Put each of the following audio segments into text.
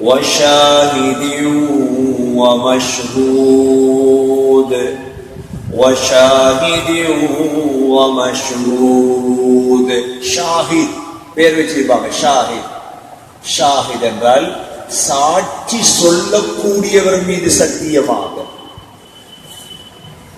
وشاهد ومشهود وشاهد ومشهود ஷாஹித் பேர் வச்சிருப்பாங்க ஷாஹித் ஷாஹித் என்றால் சாட்சி சொல்லக்கூடியவர் மீது சத்தியமாக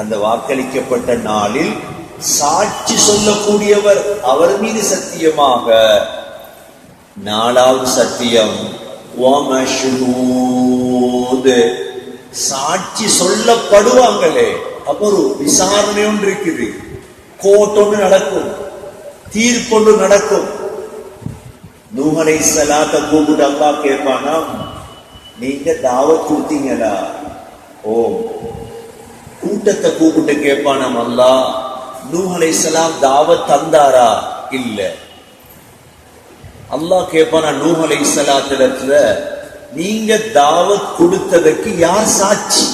அந்த வாக்களிக்கப்பட்ட நாளில் சாட்சி சொல்லக்கூடியவர் அவர் மீது சத்தியமாக நாலாவது சத்தியம் வமஷ்ஹூத். சாட்சி சொல்லப்படுவாங்களே அப்ப ஒரு விசாரணை ஒன்று இருக்குது கோர்ட் ஒன்று நடக்கும் தீர்ப்பொன்று நடக்கும் நூகலை சலாத்த கூப்பிட்டு அப்பா கேட்பானா நீங்க தாவத் கொடுத்தீங்களா ஓ கூட்டத்தை கூப்பிட்டு கேட்பானாம் அல்லா நூஹலை சலாம் தாவத் தந்தாரா இல்ல அல்லாஹ் கேட்பானா நூஹலை சலாத்திடத்துல நீங்க தாவத் கொடுத்ததற்கு யார் சாட்சி?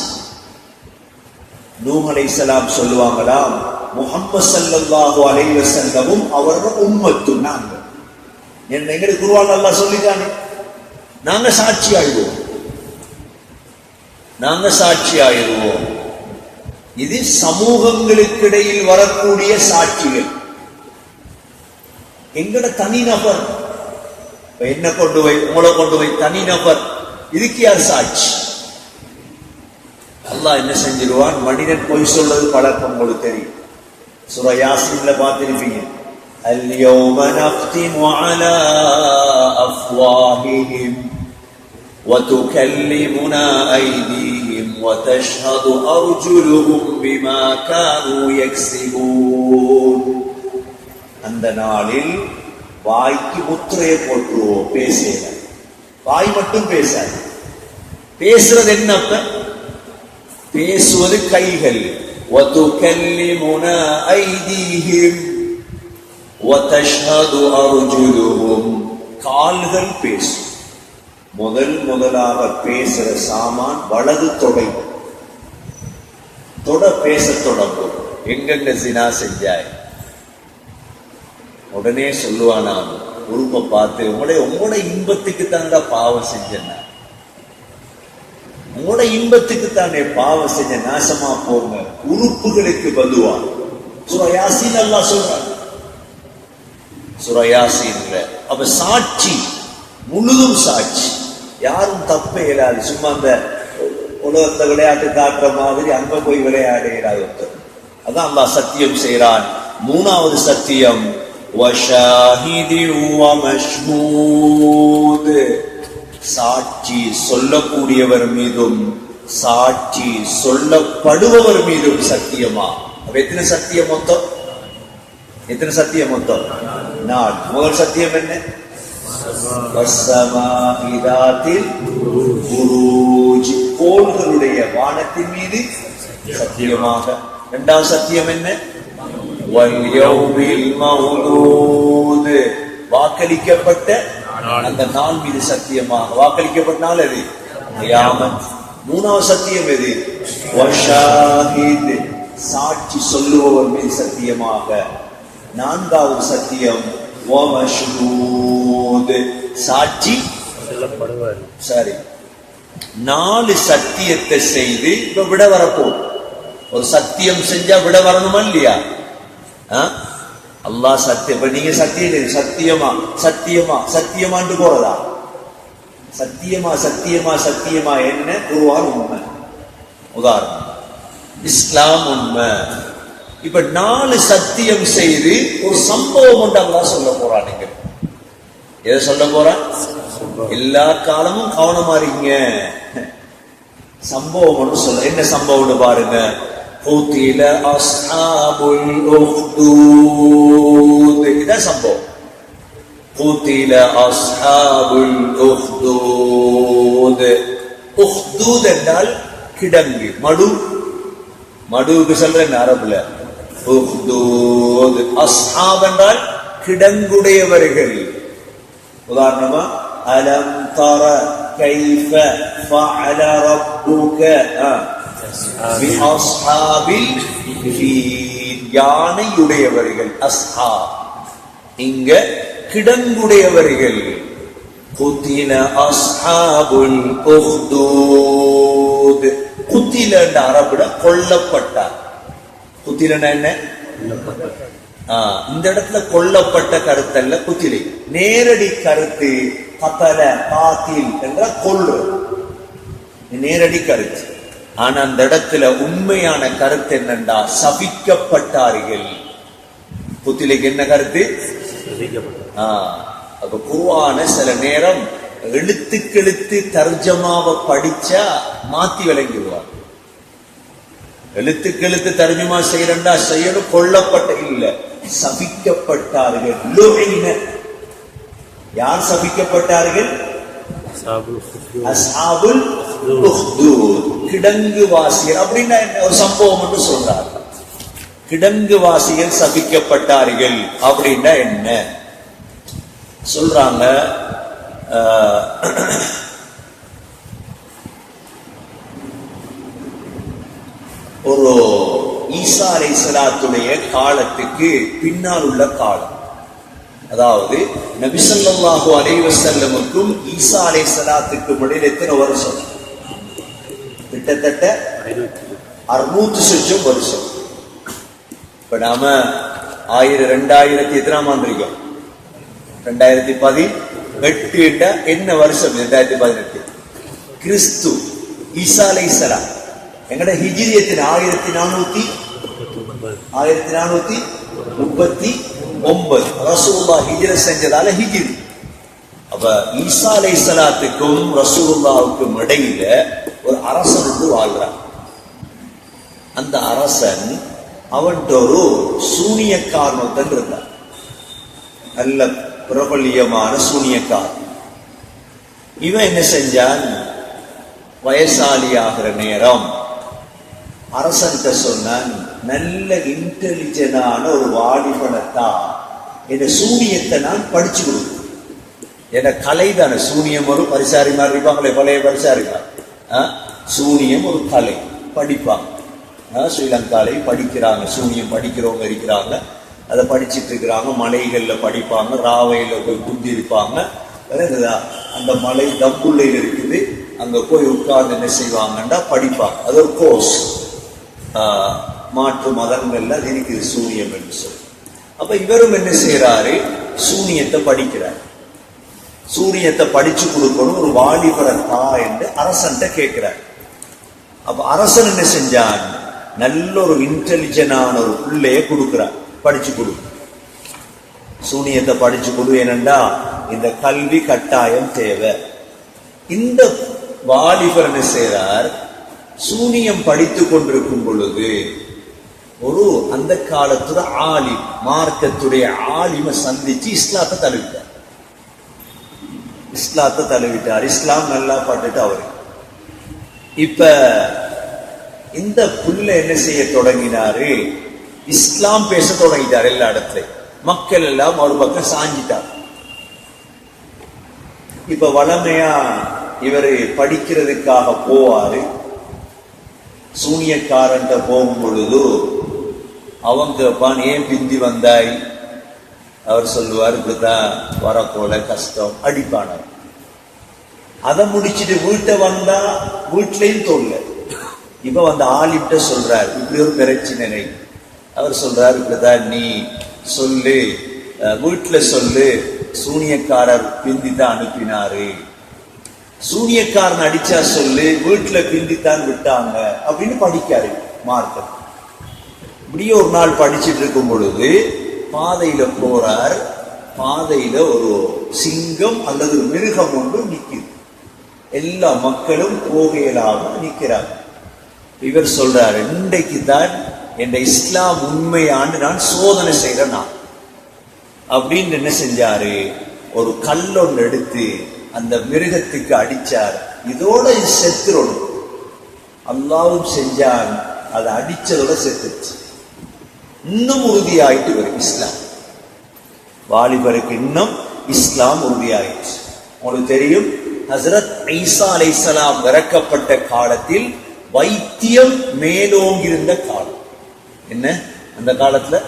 நூஹலை சலாம் சொல்லுவாங்களாம் முகம்மது சல்லாஹு அலைவ சங்கமும் அவரோட உம்மத்தும் நாங்க. என்ன எங்களுக்கு குருவால் அல்லாஹ் சொல்லிட்டானே. நாங்க சாட்சி ஆயிடுவோம். நாங்க சாட்சி ஆயிடுவோம். இது சமூகங்களுக்கிடையில் வரக்கூடிய சாட்சிகள். எங்கட தனிநபர் என்ன கொண்டு போய் உங்களை கொண்டு போய் தனிநபர் இதுக்கு யார் சாட்சி அல்லாஹ் என்ன செஞ்சிருவான் மனிதன் பொய் சொல்றது பழக்கம் உங்களுக்கு தெரியும் சுர யாசின்ல பார்த்திருப்பீங்க اليوم نختم على أفواههم وتكلمنا أيديهم وتشهد أرجلهم بما كانوا يكسبون அந்த நாளில் வாய்க்கு முத்திரையை போட்டுருவோம் பேசல வாய் மட்டும் பேசாது பேசுறது என்னப்ப பேசுவது கைகள் وتكلمنا أيديهم وتشهد أرجلهم கால்கள் பேசும் முதல் முதலாக பேசுற சாமான் வலது தொடை தொட பேச தொடங்கும் எங்கெங்க சினா செஞ்சாய் உடனே சொல்லுவானா உருப்பை பார்த்து உங்களுடைய உங்களோட இன்பத்துக்கு தானடா பாவம் செஞ்சேன் உங்களோட இன்பத்துக்கு தானே பாவம் செஞ்ச நாசமா போங்க உறுப்புகளுக்கு பதுவா சுரயாசின் அல்லா சொல்றாங்க சுரயாசின் அப்ப சாட்சி முழுதும் சாட்சி. யாரும் தப்பே இயலாது சும்மா அந்த உலகத்தை விளையாட்டு காட்டுற மாதிரி அங்க போய் விளையாடுகிறார் ஒருத்தர். அதான் அல்லா சத்தியம் செய்கிறான் மூணாவது சத்தியம் وَشَاهِدٍ وَمَشْهُودٍ சாட்சி சொல்லக்கூடியவர் மீதும் சாட்சி சொல்லப்படுபவர் மீதும் சத்தியமா அப்ப எத்தனை சத்தியம் மொத்தம் எத்தனை சத்தியம் மொத்தம் நாள் முதல் சத்தியம் என்ன வஸ்ஸமாஇதாத்தில் புரூஜ் கோள்களுடைய வானத்தின் மீது சத்தியமாக இரண்டாவது சத்தியம் என்ன வல்யௌமில் மௌலூத் வாக்களிக்கப்பட்ட அந்த நாள் மீது சத்தியமாக வாக்களிக்கப்பட்ட நாள் எது மூணாவது சத்தியம் எது? சாட்சி சொல்லுபவர் மீது சத்தியமாக. நான்காவது சத்தியம் சாட்சி சொல்லப்படுவார். சரி. நாலு சத்தியத்தை செய்து இப்ப விட வரப்போம் ஒரு சத்தியம் செஞ்சா விட வரணுமா இல்லையா? ஆ? சத்தியம் நீங்க சத்தியம் சத்தியமா சத்தியமா சத்தியமான்னு போறதா சத்தியமா சத்தியமா சத்தியமா என்ன குருவான் உண்மை உதாரணம் இஸ்லாம் உண்மை இப்ப நாலு சத்தியம் செய்து ஒரு சம்பவம் ஒன்று அல்லா சொல்ல போறான் நீங்க எதை சொல்ல போறான் எல்லா காலமும் கவனமா இருக்கீங்க சம்பவம் ஒன்று சொல்ல என்ன சம்பவம்னு பாருங்க قتل أصحاب الأخدود இதான் சம்பவம் قتل أصحاب الأخدود أخدود என்றால் கிடங்கு மடு மடுவுக்கு சொல்றேன் அரபுல உஹ்தூத் அஸ்ஹாப் என்றால் கிடங்குடையவர்கள் உதாரணமா அலம் தர கைஃப ஃபஅல ரப்புக யானையுடையவர்கள் அஸ்ஹா இங்க கிடங்குடையவர்கள். குத்தின அஸ்ஹாபுல் உஹ்தூத். குத்தில என்ற அரபுட கொல்லப்பட்டார். குத்திலன்னா என்ன? இந்த இடத்துல கொல்லப்பட்ட கருத்தல்ல குத்திலை. நேரடி கருத்து கத்தல பாத்தில் என்ற கொள்ளு நேரடி கருத்து. ஆனா அந்த இடத்துல உண்மையான கருத்து என்னண்டா? சபிக்கப்பட்டார்கள். குத்திலைக்கு என்ன கருத்து? அப்ப குருவான சில நேரம் எழுத்துக்கெழுத்து தர்ஜமாவை படிச்சா மாத்தி விளங்கிடுவார் எழுத்துக்கெழுத்து தர்ஜமா செய்யறண்டா? செய்யணும். கொல்லப்பட்ட இல்ல. சபிக்கப்பட்டார்கள். யார் சபிக்கப்பட்டார்கள்? உஹ்தூத். கிடங்கு வாசியர் அப்படின்னா என்ன? ஒரு சம்பவம் என்று சொல்றார். கிடங்கு வாசிகள் சபிக்கப்பட்டார்கள் அப்படின்னா என்ன? சொல்றாங்க ஒரு ஈசா அலைஹிஸ்ஸலாத்துடைய காலத்துக்கு பின்னால் உள்ள காலம். அதாவது நபிசல்லாஹு அலைவசல்லமுக்கும் ஈசா அலைஹிஸ்ஸலாத்துக்கும் இடையில எத்தனை வருஷம்? கிட்டத்தட்ட அறுநூத்தி சொச்சம் வருஷம். இப்ப நாம ஆயிரம் ரெண்டாயிரத்தி எத்தனாம் ஆண்டு இருக்கோம்? ரெண்டாயிரத்தி பதி என்றா என்ன வருஷம்? ரெண்டாயிரத்தி பதினெட்டு. கிறிஸ்து ஈசா இசலா எங்கட ஹிஜிரியத்தின் ஆயிரத்தி நானூத்தி ஆயிரத்தி நானூத்தி முப்பத்தி ஒன்பது. ரசூல்லா ஹிஜிர செஞ்சதால ஹிஜிரி. அப்ப ஈசா அலைஹிஸ்ஸலாத்துக்கும் ரசூல்லாவுக்கும் இடையில ஒரு அரசன் வந்து வாழ்றான். அந்த அரசன் அவன்கிட்ட ஒரு சூனியக்காரன் ஒருத்தன் இருந்தான். நல்ல பிரபல்யமான சூனியக்காரன் இவன் என்ன செஞ்சான்? வயசாலி ஆகிற நேரம் அரசன்கிட்ட சொன்னான் நல்ல இன்டெலிஜென்டான ஒரு வாலிபனத்தான் என் சூனியத்தை நான் படிச்சு கொடுக்கும் என கலை தானே சூனியம் ஒரு பரிசாரி மாதிரி இருப்பாங்களே பழைய பரிசாரிமா சூனியம் ஒரு கலை படிப்பாங்க. ஸ்ரீலங்காலை படிக்கிறாங்க சூனியம் படிக்கிறவங்க இருக்கிறாங்க. அதை படிச்சுட்டு இருக்கிறாங்க மலைகளில் படிப்பாங்க ராவையில் போய் குந்தி இருப்பாங்க அந்த மலை தம்புள்ளையில் இருக்குது அங்கே போய் உட்கார்ந்து என்ன செய்வாங்கன்னா படிப்பாங்க. அது ஒரு கோர்ஸ் மாற்று மதங்கள்ல அது இருக்குது சூனியம் என்று சொல்லி. அப்போ இவரும் என்ன செய்கிறாரு சூனியத்தை படிக்கிறார். சூரியத்தை படிச்சு கொடுக்கணும் ஒரு வாலிபரை தா என்று அரசன்ட்ட கேட்கிறார். அப்ப அரசன் என்ன செஞ்சான்? நல்ல ஒரு இன்டெலிஜென்டான ஒரு பிள்ளைய கொடுக்கிறார் படிச்சு கொடு. சூனியத்தை படிச்சு கொடு ஏனென்றா இந்த கல்வி கட்டாயம் தேவை. இந்த வாலிபர் என்ன சூனியம் படித்து கொண்டிருக்கும் பொழுது ஒரு அந்த காலத்துல ஆலிம் மார்க்கத்துடைய ஆலிமை சந்திச்சு இஸ்லாத்தை தழுவிட்டார் இஸ்லாத்தை தழுவிட்டார். இஸ்லாம் நல்லா பட்டுட்டு அவரு. இப்ப இந்த புள்ள என்ன செய்ய தொடங்கினாரு? இஸ்லாம் பேச தொடங்கிட்டார் எல்லா இடத்துலயும். மக்கள் எல்லாம் ஒரு பக்கம் சாஞ்சிட்டார். இப்ப வளமையா இவரு படிக்கிறதுக்காக போவாரு. சூனியக்காரன்ட்ட போகும் பொழுது அவங்க கேட்பான் ஏன் பிந்தி வந்தாய்? அவர் சொல்லுவார் இப்படிதான் வரப்போல கஷ்டம். அடிப்பானவர் அதை முடிச்சிட்டு வீட்டை வந்தா வீட்லயும் தோல்ல. இப்ப வந்து ஆளிட்ட சொல்றார் இப்படி ஒரு பிரச்சனை. அவர் சொல்றார் இப்படிதான் நீ சொல்லு வீட்டுல சொல்லு. சூனியக்காரர் பிந்தி தான் அனுப்பினாரு. சூனியக்காரன் அடிச்சா சொல்லு வீட்டுல பிந்தித்தான் விட்டாங்க. அப்படின்னு படிக்காரு மார்க்கம் இப்படியே ஒரு நாள் படிச்சிட்டு இருக்கும் பொழுது பாதையில போறார் பாதையில ஒரு சிங்கம் அல்லது மிருகம் ஒன்று நிற்குது. எல்லா மக்களும் போக நிற்கிறார். இவர் சொல்றார் இன்றைக்கு தான் என் இஸ்லாம் உண்மையாண்டு நான் சோதனை செய்கிறேன் நான் அப்படின்னு என்ன செஞ்சாரு? ஒரு கல்லொன்று எடுத்து அந்த மிருகத்துக்கு அடிச்சார். இதோட இது செத்துறணும் அல்லாவும் செஞ்சான். அதை அடிச்சதோட செத்துச்சு இன்னும் உறுதியாயிட்டு வரும் இஸ்லாம். வாலிபருக்கு இன்னும் இஸ்லாம் உறுதியாயிடுச்சு. உங்களுக்கு தெரியும் ஹசரத் ஈசா அலைஹிஸ்ஸலாம் இறக்கப்பட்ட காலத்தில் வைத்தியம் மேலோங்கியிருந்த காலம். என்ன? அந்த காலத்துல?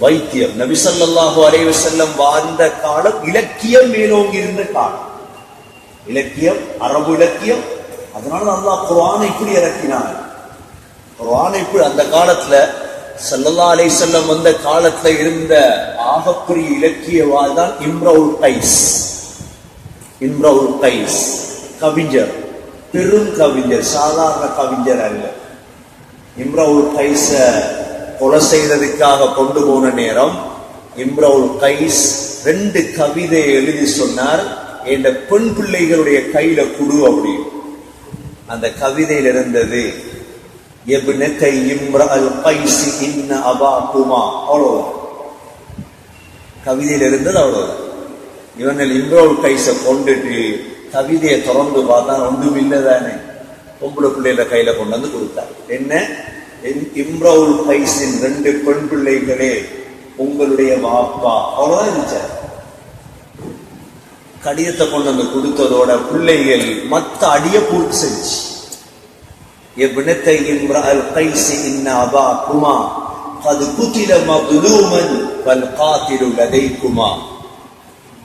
வைத்தியம். நபிசல்லாஹு அலைவசல்லம் வாழ்ந்த காலம் இலக்கியம் மேலோங்கி இருந்த காலம். இலக்கியம் அரபு இலக்கியம். அதனால அல்லாஹ் குரானை இப்படி இறக்கினார் குரானை இப்படி அந்த காலத்துல ஸல்லல்லாஹு அலைஹி வந்த காலத்துல இருந்த ஆகக்குரிய இலக்கியவாதி தான் இம்ரவுல் கைஸ். இம்ரவுல் கைஸ். கவிஞர். பெரும் கவிஞர். சாதாரண கவிஞர் அல்ல. இம்ரவுல் கைஸ கொலை செய்ததுக்காக கொண்டு போன நேரம் இம்ரவுல் கைஸ் ரெண்டு கவிதை எழுதி சொன்னார். என் பெண் பிள்ளைகளுடைய கையில குடு அப்படின்னு. அந்த கவிதையில் இருந்தது எப்னகை இம்ரஅல் கைஸ் இன்ன அபாகுமா. அவ்வளவுதான் கவிதையில் இருந்தது அவ்வளவுதான் இவங்கள் இம்ரோல் கைஸை கொண்டுட்டு கவிதையை திறந்து பார்த்தா ஒன்றும் இல்லைதானே பொம்பளை பிள்ளைகள கையில கொண்டு வந்து கொடுத்தார். என்ன? என் இம்ரவுல் கைஸின் ரெண்டு பெண் பிள்ளைகளே உங்களுடைய வாப்பா. அவ்வளவுதான் இருந்துச்சார். கடிதத்தை கொண்டு வந்து கொடுத்ததோட பிள்ளைகள் மத்த அடியை பூர்த்தி செஞ்சு ابنتي امرأ القيس إن أباكما قد قتل مظلوما فالقاتل لديكما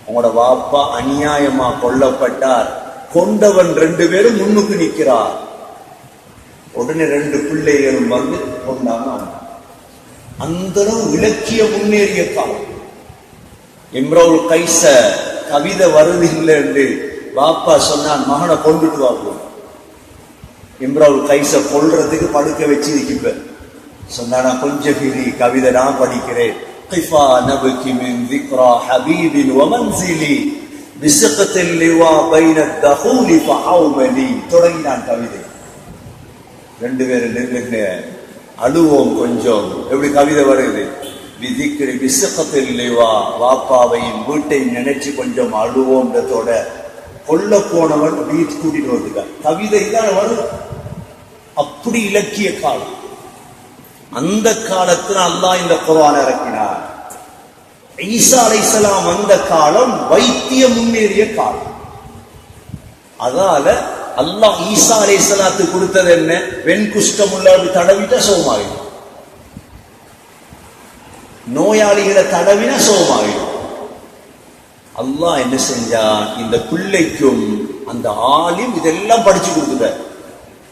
உங்களோட வாப்பா அநியாயமா கொல்லப்பட்டார் கொண்டவன் ரெண்டு பேரும் முன்னுக்கு நிற்கிறார் உடனே ரெண்டு பிள்ளைகளும் வந்து கொண்டாங்க அந்த இலக்கிய முன்னேறிய காலம் இம்ரவுல் கைச கவிதை வருது இல்லை என்று பாப்பா சொன்னான் மகனை கொண்டுட்டு வாப்போம் இம்ரவுல் கைச கொல்றதுக்கு படுக்க வச்சு இருக்கிப்ப சொன்னா கொஞ்சம் கிரி கவிதை நான் படிக்கிறேன் قفا نبكي من ذكرى حبيب ومنزلي بسقة اللواء بين الدخول فحوملي தொடங்கினான் கவிதை ரெண்டு பேரும் நின்று அழுவோம் கொஞ்சம் எப்படி கவிதை வருது விதிக்கிற விசக்கத்தில் இல்லைவா வாப்பாவையும் வீட்டையும் நினைச்சு கொஞ்சம் அழுவோன்றதோட கொல்ல போனவன் பீச் கூட்டிட்டு வந்து கவிதை தான் வரும் அப்படி இலக்கிய காலம். அந்த காலத்துல அல்லாஹ் இந்த குரான் இறக்கினார். ஈசா அலைசலாம் வந்த காலம் வைத்திய முன்னேறிய காலம். அதால அல்லாஹ் ஈசா அலைசலாத்து கொடுத்தது என்ன? வெண் குஷ்டம் உள்ளவர்கள் தடவிட்ட சோமாயிடும். நோயாளிகளை தடவின சோமாயிடும். அல்லாஹ் என்ன செஞ்சான் இந்த பிள்ளைக்கும் அந்த ஆளையும் இதெல்லாம் படிச்சு கொடுத்துட்டார்.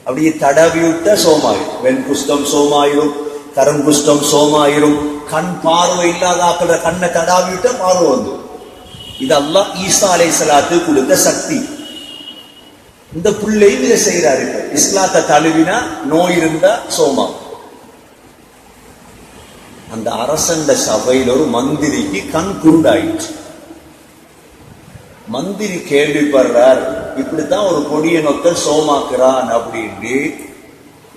அப்படியே தடவி விட்ட சோமாயிரும். வெண் குஷ்டம் சோமாயிரும் கருங்குஷ்டம் சோமாயிரும். கண் பார்வை இல்லாத ஆக்கிற கண்ணை தடாவி விட்ட பார்வை வந்து இதெல்லாம் ஈசா அலை சலாத்து கொடுத்த சக்தி. இந்த பிள்ளையும் இதை செய்யறாரு இஸ்லாத்தை தழுவினா நோய் இருந்தா சோமா. அந்த அரசண்ட சபையில் ஒரு மந்திரிக்கு கண் குண்டாயிடுச்சு. மந்திரி கேள்விப்படுறார் இப்படித்தான் ஒரு கொடிய நொத்த சோமாக்குறான் அப்படின்னு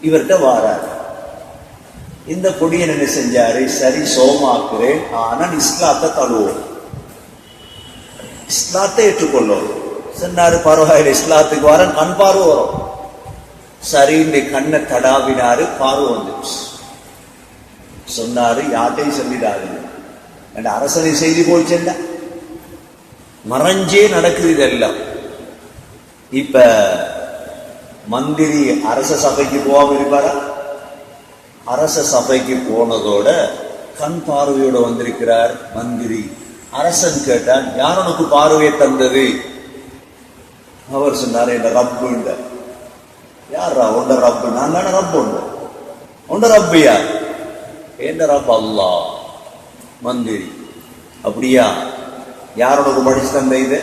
இவர்கிட்ட வாரார். இந்த கொடியன் என்ன செஞ்சாரு? சரி சோமாக்குறேன். ஆனால் இஸ்லாத்தை தழுவோம் இஸ்லாத்தை ஏற்றுக்கொள்ளும். சொன்னாரு பரவாயில்லை இஸ்லாத்துக்கு வர கண் பார்வை வரும். சரின்னு கண்ணை தடாவினாரு பார்வை வந்துச்சு. சொன்னாரு யார்ட்டையும் சொல்லிடாது என் அரசனை செய்தி போச்சுண்டா மறைஞ்சே நடக்குது இதெல்லாம். இப்ப மந்திரி அரச சபைக்கு போகாம இருப்பாரா? அரச சபைக்கு போனதோட கண் பார்வையோட வந்திருக்கிறார் மந்திரி. அரசன் கேட்டான் யார் உனக்கு பார்வையை தந்தது? அவர் சொன்னார் இந்த ரப்பு யாரா உண்ட ரப்பு. நான் தானே ரப்பு உண்டு. உண்ட ரப்பு யார்? என் ரப் அல்லாஹ். மந்திரி அப்படியா? யார் உனக்கு படிச்சு தந்த இது?